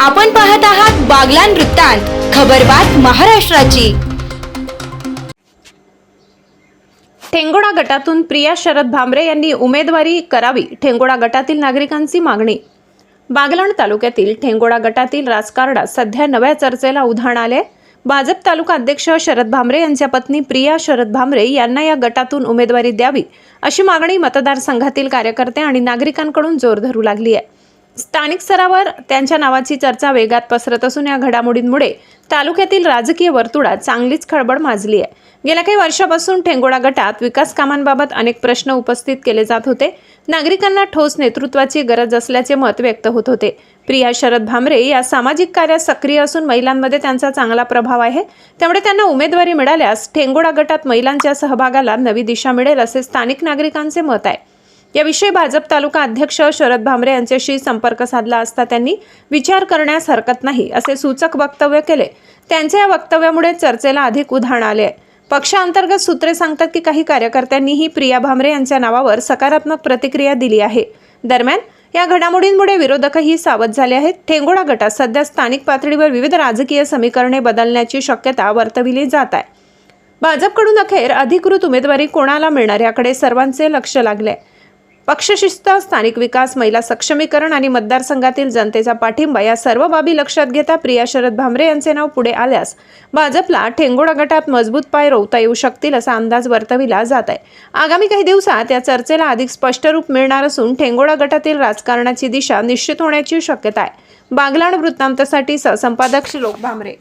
आपण पाहत आहात बागलान वृत्तांत खबरबात महाराष्ट्राची. ठेंगोडा गटातून प्रिया शरद भांबरे यांनी उमेदवारी करावी ठेंगोडा गटातील नागरिकांची मागणी. बागलाण तालुक्यातील ठेंगोडा गटातील राजकारणात सध्या नव्या चर्चेला उधाण आले. भाजप तालुका अध्यक्ष शरद भांबरे यांच्या पत्नी प्रिया शरद भांबरे यांना या गटातून उमेदवारी द्यावी अशी मागणी मतदारसंघातील कार्यकर्ते आणि नागरिकांकडून जोर धरू लागली आहे. स्थानिक स्तरावर त्यांच्या नावाची चर्चा वेगात पसरत असून या घडामोडींमुळे तालुक्यातील राजकीय वर्तुळात चांगलीच खळबळ माजली आहे. गेल्या काही वर्षापासून ठेंगोडा गटात विकास कामांबाबत अनेक प्रश्न उपस्थित केले जात होते. नागरिकांना ठोस नेतृत्वाची गरज असल्याचे मत व्यक्त होत होते. प्रिया शरद भामरे या सामाजिक कार्यात सक्रिय असून महिलांमध्ये त्यांचा चांगला प्रभाव आहे. त्यामुळे त्यांना उमेदवारी मिळाल्यास ठेंगोडा गटात महिलांच्या सहभागाला नवी दिशा मिळेल असे स्थानिक नागरिकांचे मत आहे. याविषयी भाजप तालुका अध्यक्ष शरद भामरे यांच्याशी संपर्क साधला असता त्यांनी विचार करण्यास हरकत नाही असे सूचक वक्तव्य केले. त्यांच्या या वक्तव्यामुळे चर्चेला अधिक उधाण आले आहे. पक्षांतर्गत सूत्रे सांगतात की काही कार्यकर्त्यांनीही प्रिया भामरे यांच्या नावावर सकारात्मक प्रतिक्रिया दिली आहे. दरम्यान या घडामोडींमुळे विरोधकही सावध झाले आहेत. ठेंगोडा गटात सध्या स्थानिक पातळीवर विविध राजकीय समीकरणे बदलण्याची शक्यता वर्तविली जात आहे. भाजपकडून अखेर अधिकृत उमेदवारी कोणाला मिळणार याकडे सर्वांचे लक्ष लागले पक्षशिस्त स्थानिक विकास महिला सक्षमीकरण आणि मतदारसंघातील जनतेचा पाठिंबा या सर्व बाबी लक्षात घेता प्रिया शरद भामरे यांचे नाव पुढे आल्यास भाजपला ठेंगोडा गटात मजबूत पाय रोवता येऊ शकतील असा अंदाज वर्तविला जात आहे. आगामी काही दिवसात या चर्चेला अधिक स्पष्ट रूप मिळणार असून ठेंगोडा गटातील राजकारणाची दिशा निश्चित होण्याची शक्यता आहे. बागलाण वृत्तांतसाठी सहसंपादक श्लोक भामरे.